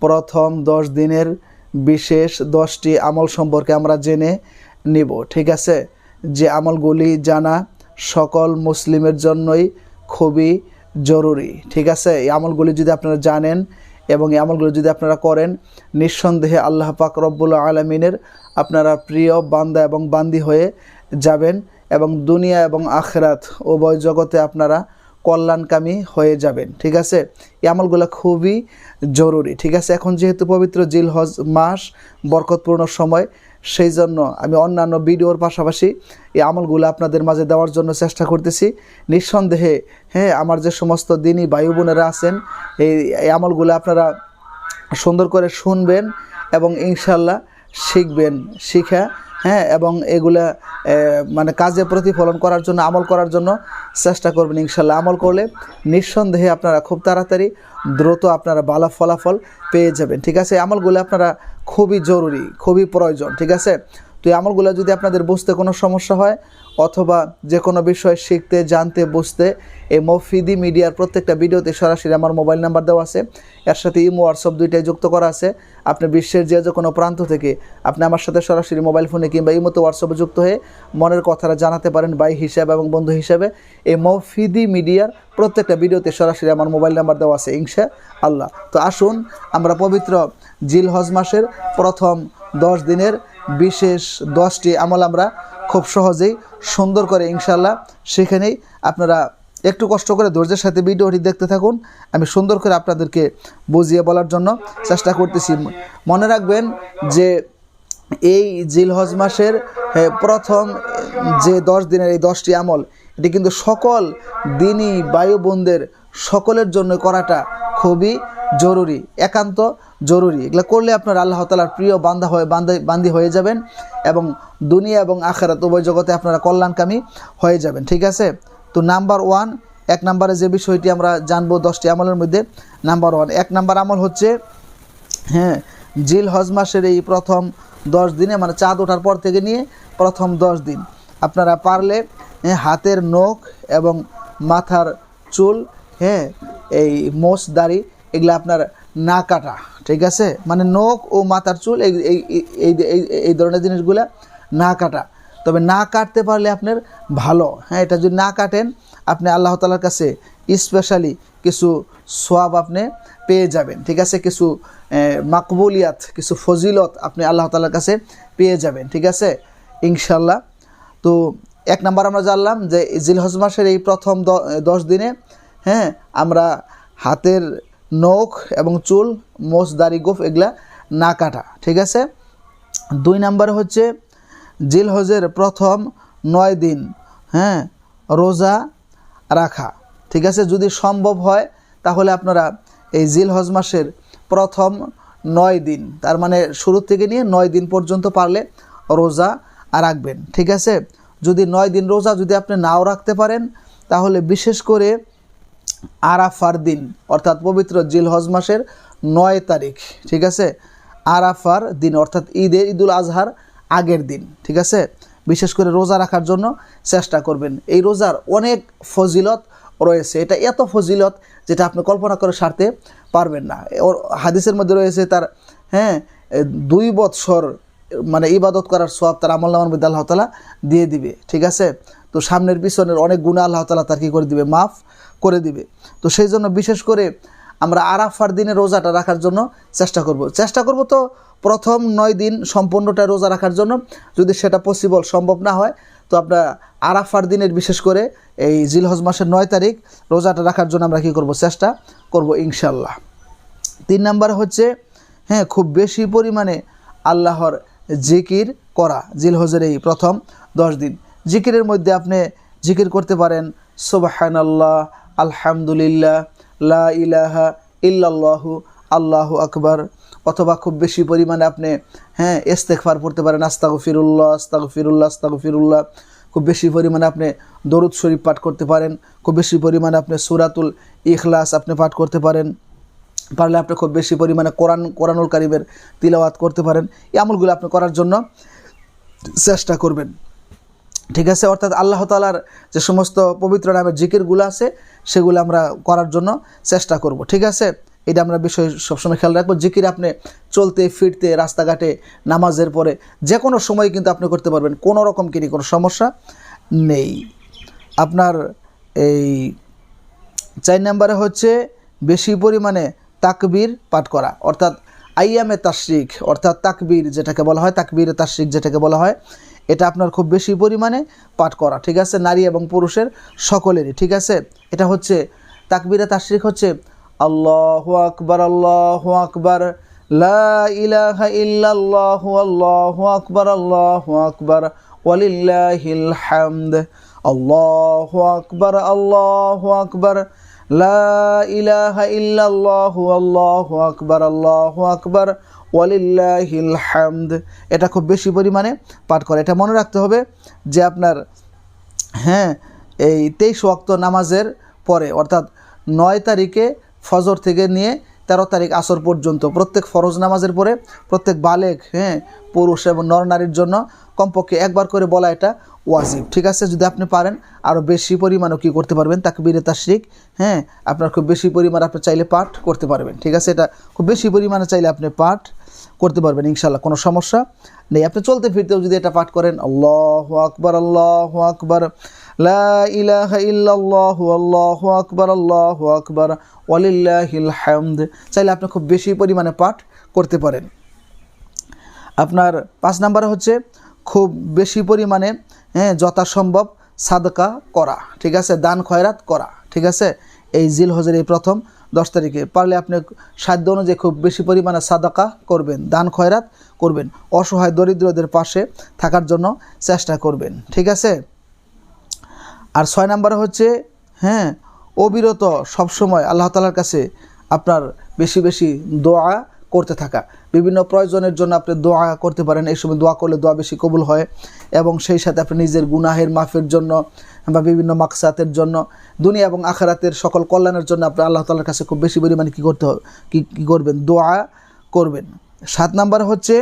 প্রথম দশ দিনের বিশেষ দশটি আমল সম্পর্কে আমরা জেনে নিব, ঠিক আছে? যে আমলগুলি জানা সকল মুসলিমের জন্যই খুবই জরুরি, ঠিক আছে? এই আমলগুলি যদি আপনারা জানেন এবং এই আমলগুলি যদি আপনারা করেন, নিঃসন্দেহে আল্লাহ পাক রব্বুল আলমিনের আপনারা প্রিয় বান্দা এবং বান্দি হয়ে যাবেন এবং দুনিয়া এবং আখরাত উভয় জগতে আপনারা কল্যাণকামী হয়ে যাবেন, ঠিক আছে? এই আমলগুলো খুবই জরুরি, ঠিক আছে? এখন যেহেতু পবিত্র জিল হজ মাস, বরকতপূর্ণ সময়, সেই জন্য আমি অন্যান্য ভিডিওর পাশাপাশি এই আমলগুলো আপনাদের মাঝে দেওয়ার জন্য চেষ্টা করতেছি। নিঃসন্দেহে হ্যাঁ আমার যে সমস্ত দিনই ভাই বোনেরা আছেন, এই আমলগুলো আপনারা সুন্দর করে শুনবেন এবং ইনশাল্লাহ শিখবেন, শিখা হ্যাঁ এবং এগুলা মানে কাজে প্রতিফলন করার জন্য, আমল করার জন্য চেষ্টা করবেন ইনশাল্লাহ আমল করলে নিঃসন্দেহে আপনারা খুব তাড়াতাড়ি দ্রুত আপনারা ভালো ফলাফল পেয়ে যাবেন। ঠিক আছে? আমলগুলো আপনারা খুবই জরুরি, খুবই প্রয়োজন। ঠিক আছে? তো এই আমলগুলো যদি আপনাদের বুঝতে কোনো সমস্যা হয়, অথবা যে কোনো বিষয় শিখতে, জানতে, বুঝতে, এই মফিদি মিডিয়ার প্রত্যেকটা ভিডিওতে সরাসরি আমার মোবাইল নাম্বার দেওয়া আছে। এর সাথে ইমো, হোয়াটসঅ্যাপ দুইটাই যুক্ত করা আছে। আপনি বিশ্বের যে যে কোনো প্রান্ত থেকে আপনি আমার সাথে সরাসরি মোবাইল ফোনে কিংবা ইমোতে হোয়াটসঅ্যাপে যুক্ত হয়ে মনের কথাটা জানাতে পারেন বাই হিসাবে এবং বন্ধু হিসাবে। এই মফিদি মিডিয়ার প্রত্যেকটা ভিডিওতে সরাসরি আমার মোবাইল নাম্বার দেওয়া আছে, ইনশা আল্লাহ। তো আসুন, আমরা পবিত্র জিল হজ মাসের প্রথম দশ দিনের বিশেষ দশটি আমল আমরা খুব সহজেই সুন্দর করে ইনশাল্লাহ সেখানেই আপনারা একটু কষ্ট করে ধৈর্যের সাথে ভিডিওটি দেখতে থাকুন। আমি সুন্দর করে আপনাদেরকে বুঝিয়ে বলার জন্য চেষ্টা করতেছি। মনে রাখবেন যে এই জিলহজ মাসের প্রথম যে দশ দিনের এই দশটি আমল, এটি কিন্তু সকল দিনই বায়ু বোনদের সকলের জন্য করাটা খুবই জরুরি, একান্ত জরুরি। এগুলো করলে আপনার আল্লাহ তালার প্রিয় বান্দা হয়ে বান্ধা বান্দি হয়ে যাবেন এবং দুনিয়া এবং আখেরাত, উভয় জগতে আপনারা কল্যাণকামী হয়ে যাবেন, ঠিক আছে? তো নাম্বার ওয়ান, এক নাম্বারে যে বিষয়টি আমরা জানব দশটি আমলের মধ্যে, নাম্বার ওয়ান, এক নাম্বার আমল হচ্ছে হ্যাঁ জিল হজ মাসের এই প্রথম দশ দিনে মানে চাঁদ ওঠার পর থেকে নিয়ে প্রথম দশ দিন। আপনারা পারলে হাতের নখ এবং মাথার চুল হ্যাঁ এই মোষ দাড়ি এগুলো আপনার না কাটা, ঠিক আছে? মানে নখ ও মাথার চুল এই এই ধরনের জিনিসগুলো না কাটা। তবে না কাটতে পারলে আপনার ভালো। হ্যাঁ এটা যদি না কাটেন, আপনি আল্লাহ তালার কাছে স্পেশালি কিছু সোয়াব আপনি পেয়ে যাবেন, ঠিক আছে? কিছু মাকবুলিয়াত, কিছু ফজিলত আপনি আল্লাহ তালার কাছে পেয়ে যাবেন, ঠিক আছে? ইনশাল্লাহ তো এক নাম্বার আমরা জানলাম যে জিলহজ মাসের এই প্রথম দশ দিনে হ্যাঁ আমরা হাতের নখ এবং চুল, মোষ, দাড়ি, গোফ এগুলা না কাটা, ঠিক আছে? দুই নাম্বার হচ্ছে জিল হজের প্রথম নয় দিন হ্যাঁ রোজা রাখা, ঠিক আছে? যদি সম্ভব হয়, তাহলে আপনারা এই জিল হজ মাসের প্রথম নয় দিন, তার মানে শুরু থেকে নিয়ে নয় দিন পর্যন্ত পারলে রোজা রাখবেন, ঠিক আছে? যদি নয় দিন রোজা যদি আপনি নাও রাখতে পারেন, তাহলে বিশেষ করে আরাফার দিন, অর্থাৎ পবিত্র জিল হজ মাসের নয় তারিখ, ঠিক আছে? আরাফার দিন, অর্থাৎ ঈদের ঈদুল আজহার আগের দিন, ঠিক আছে? বিশেষ করে রোজা রাখার জন্য চেষ্টা করবেন। এই রোজার অনেক ফজিলত রয়েছে। এটা এত ফজিলত যেটা আপনি কল্পনা করে সারতে পারবেন না। হাদিসের মধ্যে রয়েছে তার হ্যাঁ দুই বৎসর মানে ইবাদত করার সব তার আমল নামার মধ্যে আল্লাহ তালা দিয়ে দিবে, ঠিক আছে? তো সামনের পিছনের অনেক গুণা আল্লাহ তালা তার কী করে দিবে? মাফ করে দিবে। তো সেই জন্য বিশেষ করে আমরা আরাফার দিনে রোজাটা রাখার জন্য চেষ্টা করব। চেষ্টা করব তো প্রথম নয় দিন সম্পূর্ণটা রোজা রাখার জন্য। যদি সেটা পসিবল সম্ভব না হয়, তো আপনার আরাফার দিনের বিশেষ করে এই জিলহজ মাসের নয় তারিখ রোজাটা রাখার জন্য আমরা কী করব? চেষ্টা করব ইনশাল্লাহ তিন নাম্বার হচ্ছে হ্যাঁ খুব বেশি পরিমাণে আল্লাহর জিকির করা, জিলহজের এই প্রথম দশ দিন। জিকিরের মধ্যে আপনি জিকির করতে পারেন সোবাহান আল্লাহ আলহামদুলিল্লাহ, লা ইলাহা ইল্লাল্লাহু, আল্লাহ আকবার। অথবা খুব বেশি পরিমাণে আপনি হ্যাঁ ইস্তেকফার পড়তে পারেন আস্তাগু ফিরুল্লাহ আস্তাগু ফিরুল্লাহ আস্তাগু ফিরুল্লাহ খুব বেশি পরিমাণে আপনি দরুদ শরীফ পাঠ করতে পারেন, খুব বেশি পরিমাণে আপনি সুরাতুল ইখলাস আপনি পাঠ করতে পারেন। পারলে আপনি খুব বেশি পরিমাণে কোরআন, কোরআনুল কারিমের তিলাওয়াত করতে পারেন। এই আমলগুলো আপনি করার জন্য চেষ্টা করবেন। ঠিক আছে? অর্থাৎ আল্লাহ তালার যে সমস্ত পবিত্র নামের জিকিরগুলো আছে, সেগুলো আমরা করার জন্য চেষ্টা করব, ঠিক আছে? এটা আমরা বিষয় সবসময় খেয়াল রাখব। জিকির আপনি চলতে, ফিরতে, রাস্তাঘাটে, নামাজের পরে যে কোনো সময় কিন্তু আপনি করতে পারবেন। কোনো রকম কিনি কোনো সমস্যা নেই। আপনার এই চার নাম্বারে হচ্ছে বেশি পরিমাণে তাকবীর পাঠ করা। অর্থাৎ আইয়ামে তাশরিক, অর্থাৎ তাকবীর যেটাকে বলা হয়, তাকবীর তাশরিক যেটাকে বলা হয় এটা আপনার খুব বেশি পরিমাণে পাঠ করা, ঠিক আছে? নারী এবং পুরুষের সকলেরই, ঠিক আছে? এটা হচ্ছে তাকবিরা তাশরিক হচ্ছে আল্লাহ আকবার আল্লাহ আকবার আল্লাহু আকবার আল্লাহু আকবার আল্লাহু আকবার আল্লাহু আকবার। এটা খুব বেশি পরিমাণে পাঠ করে। এটা মনে রাখতে হবে যে আপনার হ্যাঁ এই তেইশ ওয়াক্ত নামাজের পরে, অর্থাৎ নয় তারিখে ফজর থেকে নিয়ে তেরো তারিখ আসর পর্যন্ত, প্রত্যেক ফরজ নামাজের পরে প্রত্যেক বালেক হ্যাঁ পুরুষ এবং নরনারীর জন্য কমপক্ষে একবার করে বলা এটা ওয়াজিব। ঠিক আছে? যদি আপনি পারেন আরও বেশি পরিমাণও কী করতে পারবেন? তাকে বীরে তাশরিক হ্যাঁ? আপনার খুব বেশি পরিমাণ আপনি চাইলে পাঠ করতে পারবেন। ঠিক আছে? এটা খুব বেশি পরিমাণে চাইলে আপনি পাঠ করতে পারবেন ইনশাল্লাহ কোনো সমস্যা নেই। আপনি চলতে ফিরতেও যদি এটা পাঠ করেন, আল্লাহ আকবর আল্লাহ আকবর। আকবার, আল্লাহু আকবার। ওয়ালিল্লাহিল হামদ। চাইলে আপনি খুব বেশি পরিমাণে পাঠ করতে পারেন। আপনার পাঁচ নাম্বার হচ্ছে খুব বেশি পরিমাণে হ্যাঁ যথাসম্ভব সাদকা করা, ঠিক আছে? দান খয়রাত করা, ঠিক আছে? এই জিল হজের এই প্রথম দশ তারিখে। পারলে আপনি সাধ্য অনুযায়ী খুব বেশি পরিমাণে সাদাকা করবেন, দান খয়রাত করবেন, অসহায় দরিদ্রদের পাশে থাকার জন্য চেষ্টা করবেন, ঠিক আছে? আর ছয় নম্বরে হচ্ছে হ্যাঁ অবিরত সবসময় আল্লাহ তালার কাছে আপনার বেশি বেশি দোয়া করতে থাকা। বিভিন্ন প্রয়োজনের জন্য আপনি দোয়া করতে পারেন। এই সময় দোয়া করলে দোয়া বেশি কবুল হয় এবং সেই সাথে আপনি নিজের গুনাহের মাফের জন্য বা বিভিন্ন মাকসাতের জন্য দুনিয়া এবং আখারাতের সকল কল্যাণের জন্য আপনি আল্লাহ তালার কাছে খুব বেশি পরিমাণে কী করতে হবে? কী কী করবেন? দোয়া করবেন। সাত নাম্বার হচ্ছে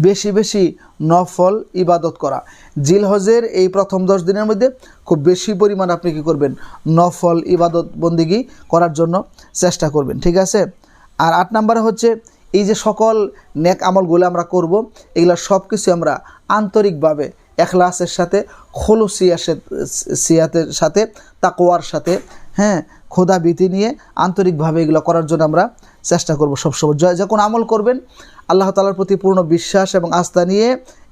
বেশি বেশি নফল ইবাদত করা। জিলহজের এই প্রথম দশ দিনের মধ্যে খুব বেশি পরিমাণ আপনি কী করবেন? নফল ইবাদত বন্দিগি করার জন্য চেষ্টা করবেন। ঠিক আছে? আর আট নাম্বারে হচ্ছে, এই যে সকল নেক আমলগুলো আমরা করব, এগুলো সব কিছু আমরা আন্তরিকভাবে, এখলাসের সাথে খোলসিয়া সিয়াতের সাথে তাকোয়ার সাথে হ্যাঁ খোদা ভীতি নিয়ে আন্তরিকভাবে এগুলো করার জন্য আমরা চেষ্টা করব সবসময়। যখন আমল করবেন, আল্লাহ তালার প্রতি পূর্ণ বিশ্বাস এবং আস্থা নিয়ে,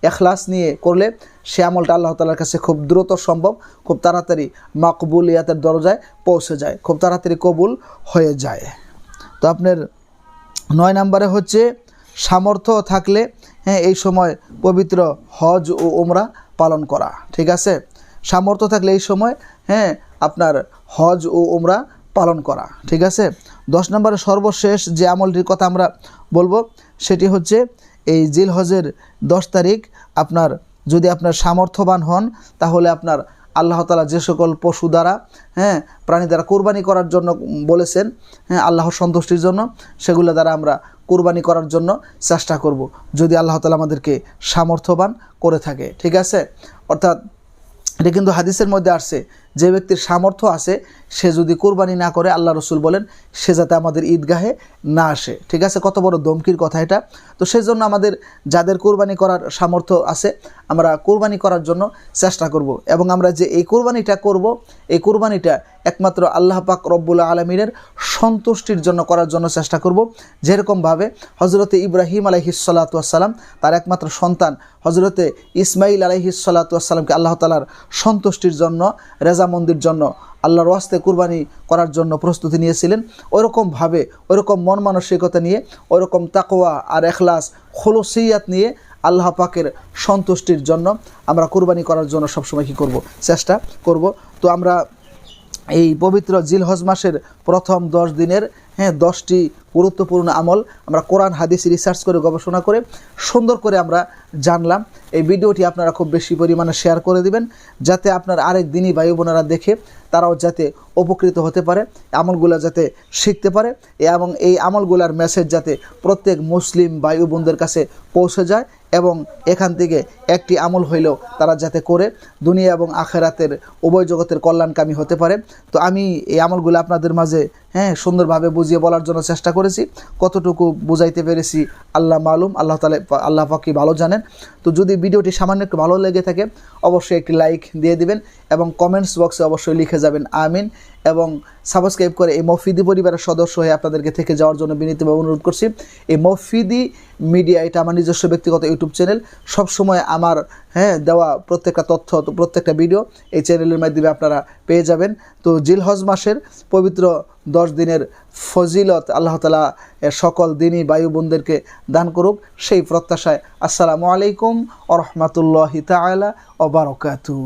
এখলাস নিয়ে করলে সে আমলটা আল্লাহ তালার কাছে খুব দ্রুত সম্ভব, খুব তাড়াতাড়ি মাকবুলিয়াতের দরজায় পৌঁছে যায়, খুব তাড়াতাড়ি কবুল হয়ে যায়। তো আপনার নয় নম্বরে হচ্ছে সামর্থ্য থাকলে হ্যাঁ এই সময় পবিত্র হজ ও ওমরা পালন করা, ঠিক আছে? সামর্থ্য থাকলে এই সময় হ্যাঁ আপনার হজ ও ওমরা পালন করা, ঠিক আছে? দশ নম্বরে সর্বশেষ যে আমলটির কথা আমরা বলব, সেটি হচ্ছে এই জিল হজের দশ তারিখ আপনার, যদি আপনার সামর্থ্যবান হন, তাহলে আপনার আল্লাহ তালা যে সকল পশু দ্বারা হ্যাঁ প্রাণী দ্বারা কোরবানি করার জন্য বলেছেন হ্যাঁ আল্লাহর সন্তুষ্টির জন্য, সেগুলো দ্বারা আমরা কোরবানি করার জন্য চেষ্টা করব। যদি আল্লাহ তালা আমাদেরকে সামর্থ্যবান করে থাকে, ঠিক আছে? অর্থাৎ এটা কিন্তু হাদিসের মধ্যে আসছে যে ব্যক্তির সামর্থ্য আছে, সে যদি কোরবানি না করে, আল্লাহ রসুল বলেন, সে যাতে আমাদের ঈদগাহে না আসে। ঠিক আছে? কত বড় দমকির কথা এটা। তো সেই জন্য আমাদের যাদের কোরবানি করার সামর্থ্য আছে, আমরা কোরবানি করার জন্য চেষ্টা করব। এবং আমরা যে এই কোরবানিটা করব, এই কোরবানিটা একমাত্র আল্লাহ পাক রব্বুল আলমিনের সন্তুষ্টির জন্য করার জন্য চেষ্টা করব। যেরকমভাবে হজরতে ইব্রাহিম আলহিসাল্লাতুয়াসাল্লাম তার একমাত্র সন্তান হজরতে ইসমাইল আলহিসাল্লাতুয়াসাল্লামকে আল্লাহ তালার সন্তুষ্টির জন্য রেজামন্দির জন্য আল্লাহর ওয়াস্তে কুরবানি করার জন্য প্রস্তুতি নিয়েছিলেন। ওরকমভাবে ওরকম মন মানসিকতা নিয়ে ওরকম তাকোয়া আর এখলাস, খোলসিয়াত নিয়ে আল্লাহ পাকের সন্তুষ্টির জন্য আমরা কুরবানি করার জন্য সবসময় কী করব? চেষ্টা করব। তো আমরা এই পবিত্র জিলহজ মাসের প্রথম দশ দিনের হ্যাঁ দশটি গুরুত্বপূর্ণ আমল আমরা কোরআন, হাদিস রিসার্চ করে, গবেষণা করে, সুন্দর করে আমরা জানলাম। এই ভিডিওটি আপনারা খুব বেশি পরিমাণে শেয়ার করে দিবেন, যাতে আপনার আরেক দিনই ভাই বোনেরা দেখে, তারাও যাতে উপকৃত হতে পারে, আমলগুলো যাতে শিখতে পারে এবং এই আমলগুলার মেসেজ যাতে প্রত্যেক মুসলিম ভাই বোনদের কাছে পৌঁছে যায় এবং এখান থেকে একটি আমল হইলেও তারা যাতে করে, দুনিয়া এবং আখেরাতের উভয় জগতের কল্যাণকামী হতে পারে। তো আমি এই আমলগুলো আপনাদের মাঝে হ্যাঁ সুন্দরভাবে বুঝিয়ে বলার জন্য চেষ্টা করেছি। কতটুকু বুঝাইতে পেরেছি আল্লাহ মালুম। আল্লাহ তালে আল্লাহ পাকি ভালো জানেন। তো যদি ভিডিওটি সামান্য একটু ভালো লেগে থাকে, অবশ্যই একটি লাইক দিয়ে দিবেন এবং কমেন্টস বক্সে অবশ্যই লিখে যাবেন, আমিন। এবং সাবস্ক্রাইব করে এই মফিদি পরিবারের সদস্য হয়ে আপনাদেরকে থেকে যাওয়ার জন্য বিনীতভাবে অনুরোধ করছি। এই মফিদি মিডিয়া, এটা আমার নিজস্ব ব্যক্তিগত ইউটিউব চ্যানেল। সবসময় আমার হ্যাঁ দেওয়া প্রত্যেকটা তথ্য, প্রত্যেকটা ভিডিও এই চ্যানেলের মাধ্যমে আপনারা পেয়ে যাবেন। তো জিলহজ মাসের পবিত্র দশ দিনের ফজিলত আল্লাহ তালা সকল দিনই বায়ু বোনদেরকে দান করুক। সেই প্রত্যাশায় আসসালামু আলাইকুম আ রহমতুল্লাহি তালা অবরকাতু